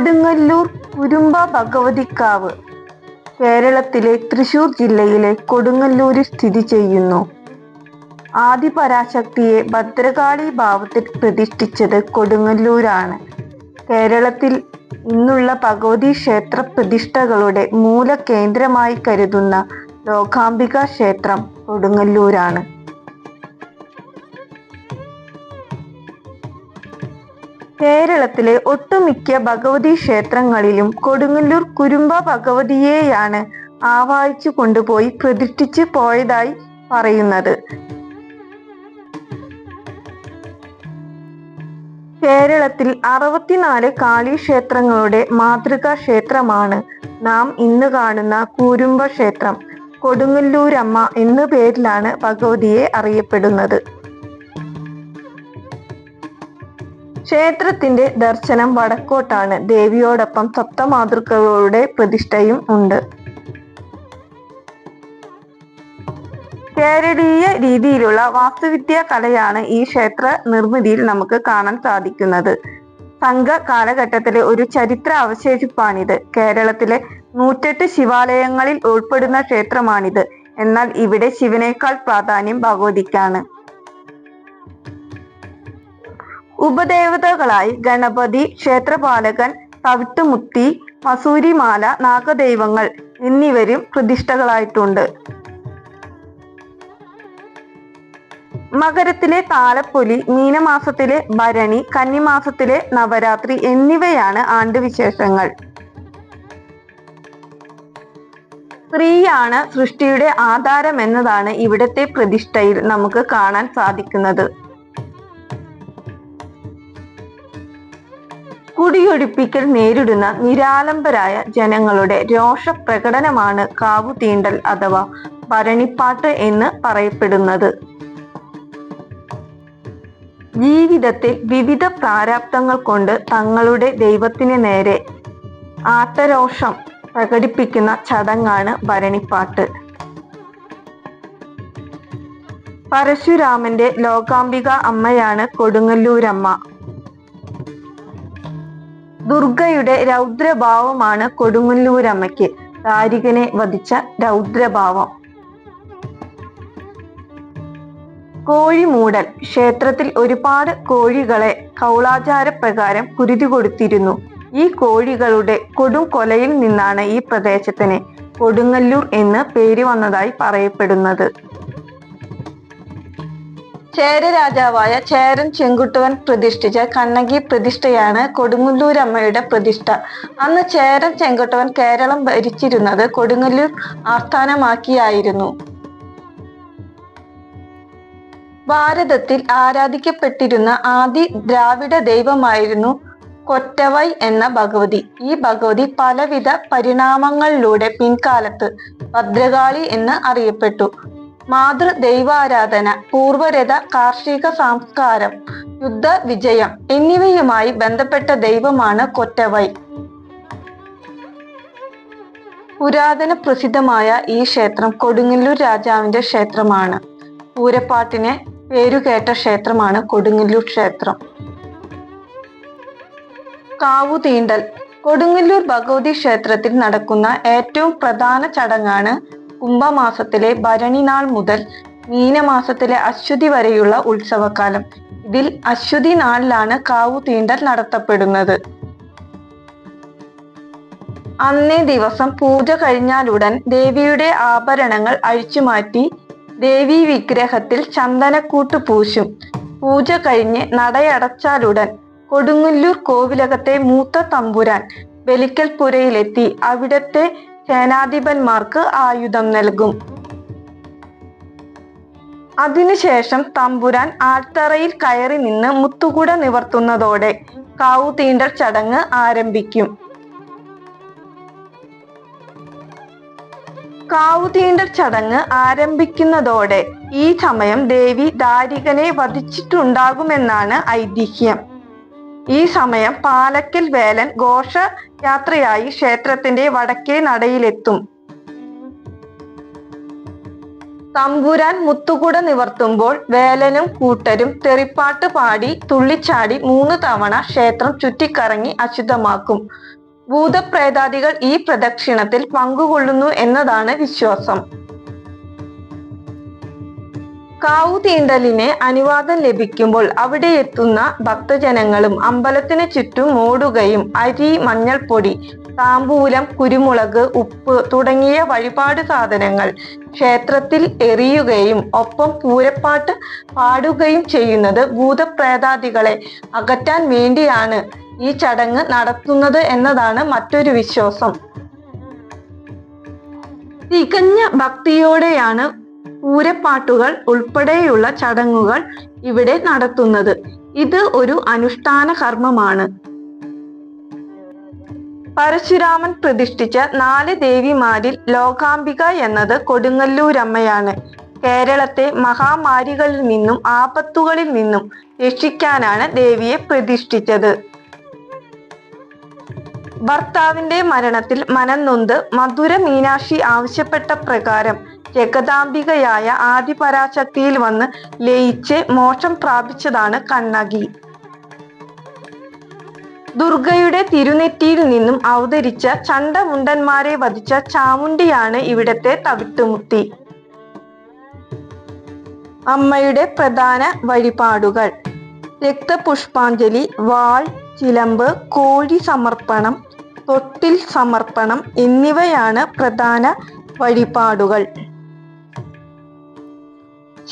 കൊടുങ്ങല്ലൂർ കുരുമ്പ ഭഗവതിക്കാവ് കേരളത്തിലെ തൃശൂർ ജില്ലയിലെ കൊടുങ്ങല്ലൂരിൽ സ്ഥിതി ചെയ്യുന്നു. ആദിപരാശക്തിയെ ഭദ്രകാളി ഭാവത്തിൽ പ്രതിഷ്ഠിച്ചത് കൊടുങ്ങല്ലൂരാണ്. കേരളത്തിൽ ഇന്നുള്ള ഭഗവതി ക്ഷേത്ര പ്രതിഷ്ഠകളുടെ മൂലകേന്ദ്രമായി കരുതുന്ന ലോകാംബിക ക്ഷേത്രം കൊടുങ്ങല്ലൂരാണ്. കേരളത്തിലെ ഒട്ടുമിക്ക ഭഗവതി ക്ഷേത്രങ്ങളിലും കൊടുങ്ങല്ലൂർ കുരുമ്പ ഭഗവതിയെയാണ് ആവാഹിച്ചു കൊണ്ടുപോയി പ്രതിഷ്ഠിച്ച് പോയതായി പറയുന്നത്. കേരളത്തിൽ അറുപത്തിനാല് കാളി ക്ഷേത്രങ്ങളുടെ മാതൃകാ ക്ഷേത്രമാണ് നാം ഇന്ന് കാണുന്ന കൂരുമ്പ ക്ഷേത്രം. കൊടുങ്ങല്ലൂരമ്മ എന്ന പേരിലാണ് ഭഗവതിയെ അറിയപ്പെടുന്നത്. ക്ഷേത്രത്തിന്റെ ദർശനം വടക്കോട്ടാണ്. ദേവിയോടൊപ്പം സപ്തമാതൃക്കളുടെ പ്രതിഷ്ഠയും ഉണ്ട്. കേരളീയ രീതിയിലുള്ള വാസ്തുവിദ്യ കലയാണ് ഈ ക്ഷേത്ര നിർമ്മിതിയിൽ നമുക്ക് കാണാൻ സാധിക്കുന്നത്. സംഘ കാലഘട്ടത്തിലെ ഒരു ചരിത്ര അവശേഷിപ്പാണിത്. കേരളത്തിലെ നൂറ്റെട്ട് ശിവാലയങ്ങളിൽ ഉൾപ്പെടുന്ന ക്ഷേത്രമാണിത്. എന്നാൽ ഇവിടെ ശിവനേക്കാൾ പ്രാധാന്യം ഭഗവതിക്കാണ്. ഉപദേവതകളായി ഗണപതി ക്ഷേത്രപാലകൻ തവിട്ടുമുത്തി മസൂരിമാല നാഗദൈവങ്ങൾ എന്നിവരും പ്രതിഷ്ഠകളായിട്ടുണ്ട്. മകരത്തിലെ താലപ്പൊലി മീനമാസത്തിലെ ഭരണി കന്നിമാസത്തിലെ നവരാത്രി എന്നിവയാണ് ആണ്ടുവിശേഷങ്ങൾ. സ്ത്രീയാണ് സൃഷ്ടിയുടെ ആധാരം എന്നതാണ് ഇവിടത്തെ പ്രതിഷ്ഠയിൽ നമുക്ക് കാണാൻ സാധിക്കുന്നത്. കുടിയൊഴിപ്പിക്കൽ നേരിടുന്ന നിരാലംബരായ ജനങ്ങളുടെ രോഷപ്രകടനമാണ് കാവുതീണ്ടൽ അഥവാ ഭരണിപ്പാട്ട് എന്ന് പറയപ്പെടുന്നത്. ജീവിതത്തിൽ വിവിധ പ്രാരാബ്ദങ്ങൾ കൊണ്ട് തങ്ങളുടെ ദൈവത്തിന് നേരെ ആട്ടരോഷം പ്രകടിപ്പിക്കുന്ന ചടങ്ങാണ് ഭരണിപ്പാട്ട്. പരശുരാമന്റെ ലോകാംബിക അമ്മയാണ് കൊടുങ്ങല്ലൂരമ്മ. ദുർഗയുടെ രൗദ്രഭാവമാണ് കൊടുങ്ങല്ലൂരമ്മയ്ക്ക്. താരികനെ വധിച്ച രൗദ്രഭാവം. കോഴിമൂടൽ ക്ഷേത്രത്തിൽ ഒരുപാട് കോഴികളെ കൗളാചാരപ്രകാരം കുരുതി കൊടുത്തിരുന്നു. ഈ കോഴികളുടെ കൊടും കൊലയിൽ നിന്നാണ് ഈ പ്രദേശത്തിന് കൊടുങ്ങല്ലൂർ എന്ന് പേര് വന്നതായി പറയപ്പെടുന്നത്. ചേര രാജാവായ ചേരൻ ചെങ്കുട്ടുവൻ പ്രതിഷ്ഠിച്ച കണ്ണകി പ്രതിഷ്ഠയാണ് കൊടുങ്ങല്ലൂരമ്മയുടെ പ്രതിഷ്ഠ. അന്ന് ചേരൻ ചെങ്കുട്ടുവൻ കേരളം ഭരിച്ചിരുന്നത് കൊടുങ്ങല്ലൂർ ആസ്ഥാനമാക്കിയായിരുന്നു. ഭാരതത്തിൽ ആരാധിക്കപ്പെട്ടിരുന്ന ആദി ദ്രാവിഡ ദൈവമായിരുന്നു കൊറ്റവൈ എന്ന ഭഗവതി. ഈ ഭഗവതി പലവിധ പരിണാമങ്ങളിലൂടെ പിൻകാലത്ത് ഭദ്രകാളി എന്ന് അറിയപ്പെട്ടു. മാതൃ ദൈവാരാധന പൂർവരത കാർഷിക സംസ്കാരം യുദ്ധ വിജയം എന്നിവയുമായി ബന്ധപ്പെട്ട ദൈവമാണ് കൊറ്റവൈ. പുരാതന പ്രസിദ്ധമായ ഈ ക്ഷേത്രം കൊടുങ്ങല്ലൂർ രാജാവിന്റെ ക്ഷേത്രമാണ്. പൂരപ്പാട്ടിന് പേരുകേട്ട ക്ഷേത്രമാണ് കൊടുങ്ങല്ലൂർ ക്ഷേത്രം. കാവുതീണ്ടൽ കൊടുങ്ങല്ലൂർ ഭഗവതി ക്ഷേത്രത്തിൽ നടക്കുന്ന ഏറ്റവും പ്രധാന ചടങ്ങാണ് കുംഭമാസത്തിലെ ഭരണി നാൾ മുതൽ മീനമാസത്തിലെ അശ്വതി വരെയുള്ള ഉത്സവകാലം. ഇതിൽ അശ്വതി നാളിലാണ് കാവു തീണ്ടൽ നടത്തപ്പെടുന്നത്. അന്നേ ദിവസം പൂജ കഴിഞ്ഞാലുടൻ ദേവിയുടെ ആഭരണങ്ങൾ അഴിച്ചുമാറ്റി ദേവി വിഗ്രഹത്തിൽ ചന്ദനക്കൂട്ട് പൂശും. പൂജ കഴിഞ്ഞ് നടയടച്ചാലുടൻ കൊടുങ്ങല്ലൂർ കോവിലകത്തെ മൂത്ത തമ്പുരാൻ ബലിക്കൽപുരയിലെത്തി അവിടത്തെ സേനാധിപന്മാർക്ക് ആയുധം നൽകും. അതിനുശേഷം തമ്പുരാൻ ആൽത്തറയിൽ കയറി നിന്ന് മുത്തുകുട നിവർത്തുന്നതോടെ കാവുതീണ്ടൽ ചടങ്ങ് ആരംഭിക്കും. കാവുതീണ്ടൽ ചടങ്ങ് ആരംഭിക്കുന്നതോടെ ഈ സമയം ദേവി ദാരികനെ വധിച്ചിട്ടുണ്ടാകുമെന്നാണ് ഐതിഹ്യം. ഈ സമയം പാലക്കൽ വേലൻ ഘോഷയാത്രയായി ക്ഷേത്രത്തിന്റെ വടക്കേ നടയിലെത്തും. തമ്പുരാൻ മുത്തുകുട നിവർത്തുമ്പോൾ വേലനും കൂട്ടരും തെറിപ്പാട്ട് പാടി തുള്ളിച്ചാടി മൂന്ന് തവണ ക്ഷേത്രം ചുറ്റിക്കറങ്ങി അശുദ്ധമാക്കും. ഭൂതപ്രേതാദികൾ ഈ പ്രദക്ഷിണത്തിൽ പങ്കുകൊള്ളുന്നു എന്നതാണ് വിശ്വാസം. കാവു തീണ്ടലിന് അനുവാദം ലഭിക്കുമ്പോൾ അവിടെ എത്തുന്ന ഭക്തജനങ്ങളും അമ്പലത്തിന് ചുറ്റും മൂടുകയും അരി മഞ്ഞൾപ്പൊടി താമ്പൂലം കുരുമുളക് ഉപ്പ് തുടങ്ങിയ വഴിപാട് സാധനങ്ങൾ ക്ഷേത്രത്തിൽ എറിയുകയും ഒപ്പം പൂരപ്പാട്ട് പാടുകയും ചെയ്യുന്നത് ഭൂതപ്രേതാദികളെ അകറ്റാൻ വേണ്ടിയാണ് ഈ ചടങ്ങ് നടത്തുന്നത് എന്നതാണ് മറ്റൊരു വിശ്വാസം. തികഞ്ഞ ഭക്തിയോടെയാണ് പൂരപ്പാട്ടുകൾ ഉൾപ്പെടെയുള്ള ചടങ്ങുകൾ ഇവിടെ നടത്തുന്നത്. ഇത് ഒരു അനുഷ്ഠാന കർമ്മമാണ്. പരശുരാമൻ പ്രതിഷ്ഠിച്ച നാല് ദേവിമാരിൽ ലോകാംബിക എന്നത് കൊടുങ്ങല്ലൂരമ്മയാണ്. കേരളത്തെ മഹാമാരികളിൽ നിന്നും ആപത്തുകളിൽ നിന്നും രക്ഷിക്കാനാണ് ദേവിയെ പ്രതിഷ്ഠിച്ചത്. ഭർത്താവിന്റെ മരണത്തിൽ മനംനൊന്ത് മധുര മീനാക്ഷി ആവശ്യപ്പെട്ട പ്രകാരം ജഗദാംബികയായ ആദിപരാശക്തിയിൽ വന്ന് ലയിച്ച് മോക്ഷം പ്രാപിച്ചതാണ് കണ്ണകി. ദുർഗയുടെ തിരുനെറ്റിയിൽ നിന്നും അവതരിച്ച ചണ്ടമുണ്ടന്മാരെ വധിച്ച ചാമുണ്ടിയാണ് ഇവിടത്തെ തവിട്ടുമുത്തി. അമ്മയുടെ പ്രധാന വഴിപാടുകൾ. രക്തപുഷ്പാഞ്ജലി വാൾ ചിലമ്പ് കോഴി സമർപ്പണം തൊട്ടിൽ സമർപ്പണം എന്നിവയാണ് പ്രധാന വഴിപാടുകൾ.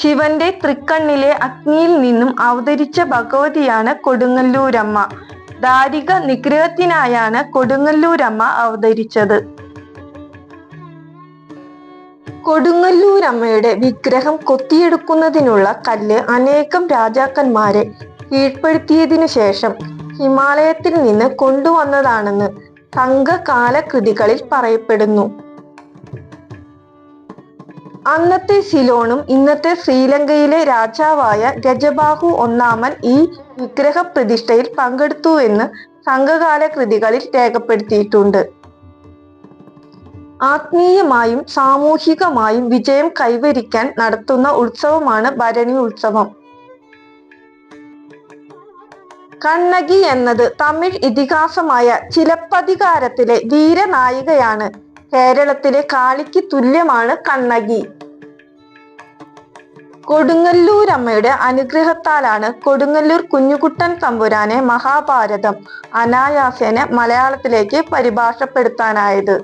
ശിവന്റെ തൃക്കണ്ണിലെ അഗ്നിയിൽ നിന്നും അവതരിച്ച ഭഗവതിയാണ് കൊടുങ്ങല്ലൂരമ്മ. ദാരിക നിഗ്രഹത്തിനായാണ് കൊടുങ്ങല്ലൂരമ്മ അവതരിച്ചത്. കൊടുങ്ങല്ലൂരമ്മയുടെ വിഗ്രഹം കൊത്തിയെടുക്കുന്നതിനുള്ള കല്ല് അനേകം രാജാക്കന്മാരെ കീഴ്പ്പെടുത്തിയതിനു ശേഷം ഹിമാലയത്തിൽ നിന്ന് കൊണ്ടുവന്നതാണെന്ന് സംഘകാലകൃതികളിൽ പറയപ്പെടുന്നു. അന്നത്തെ സിലോണും ഇന്നത്തെ ശ്രീലങ്കയിലെ രാജാവായ രജബാഹു ഒന്നാമൻ ഈ വിഗ്രഹ പ്രതിഷ്ഠയിൽ പങ്കെടുത്തുവെന്ന് സംഘകാല കൃതികളിൽ രേഖപ്പെടുത്തിയിട്ടുണ്ട്. ആത്മീയമായും സാമൂഹികമായും വിജയം കൈവരിക്കാൻ നടത്തുന്ന ഉത്സവമാണ് ഭരണി ഉത്സവം. കണ്ണകി എന്നത് തമിഴ് ഇതിഹാസമായ ചിലപ്പതികാരത്തിലെ വീരനായികയാണ്. കേരളത്തിലെ കാളിക്ക് തുല്യമാണ് കണ്ണകി. കൊടുങ്ങല്ലൂരമ്മയുടെ അനുഗ്രഹത്താലാണ് കൊടുങ്ങല്ലൂർ കുഞ്ഞുകുട്ടൻ തമ്പുരാനെ മഹാഭാരതം അനായാസേന മലയാളത്തിലേക്ക് പരിഭാഷപ്പെടുത്താനായത്.